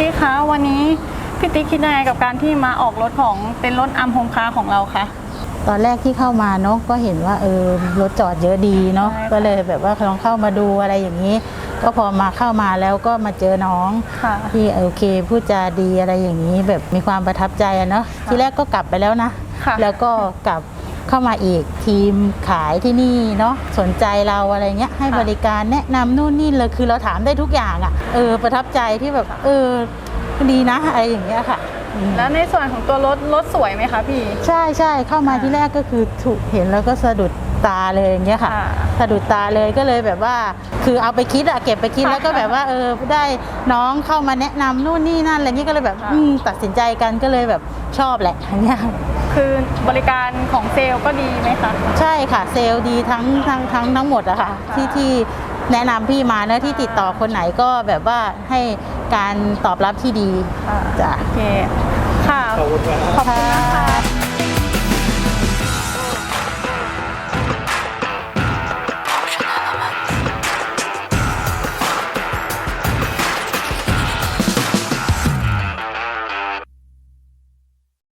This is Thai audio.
ติ๊กคะวันนี้พี่ติ๊กคิดยังไงกับการที่มาออกรถของเต็นท์รถอัมโฮมคาร์ของเราคะตอนแรกที่เข้ามาเนาะก็เห็นว่าเออรถจอดเยอะดีเนาะใช่ค่ะก็เลยแบบว่าลองเข้ามาดูอะไรอย่างนี้ ก็พอมาเข้ามาแล้วก็มาเจอน้องค่ะที่โอเคพูดจาดีอะไรอย่างนี้ แบบมีความประทับใจอะเนาะทีแรกก็กลับไปแล้วนะค่ะแล้วก็กลับ เข้ามาอีกทีมขายที่นี่เนาะสนใจเราอะไรเงี้ยให้บริการแนะนำนู่นนี่เลยคือเราถามได้ทุกอย่างอะ่ะเออประทับใจที่แบบเออดีนะอะไรอย่างเงี้ยค่ะอืมแล้วในส่วนของตัวรถรถสวยไหมคะพี่ใช่ใช่เข้ามาค่ะที่แรกก็คือถูกเห็นแล้วก็สะดุดตาเลยอย่างเงี้ยค่ะค่ะสะดุดตาเลยก็เลยแบบว่า คือเอาไปคิดอะเก็บไปคิดค่ะแล้วก็แบบว่าเออได้น้องเข้ามาแนะนำนู่นนี่นั่นอะไรเงี้ยก็เลยแบบค่ะอืมตัดสินใจกันก็เลยแบบชอบแหละอย่างเงี้ย คือบริการของเซลล์ก็ดีไหมคะใช่ค่ะเซลล์ดีทั้งทั้งทั้งทั้งหมดอะค่ะค่ะที่ที่แนะนำพี่มาเนอะที่ติดต่อคนไหนก็แบบว่าให้การตอบรับที่ดีค่ะจ้ะโอเคค่ะ ขอบคุณครับขอบคุณนะคะ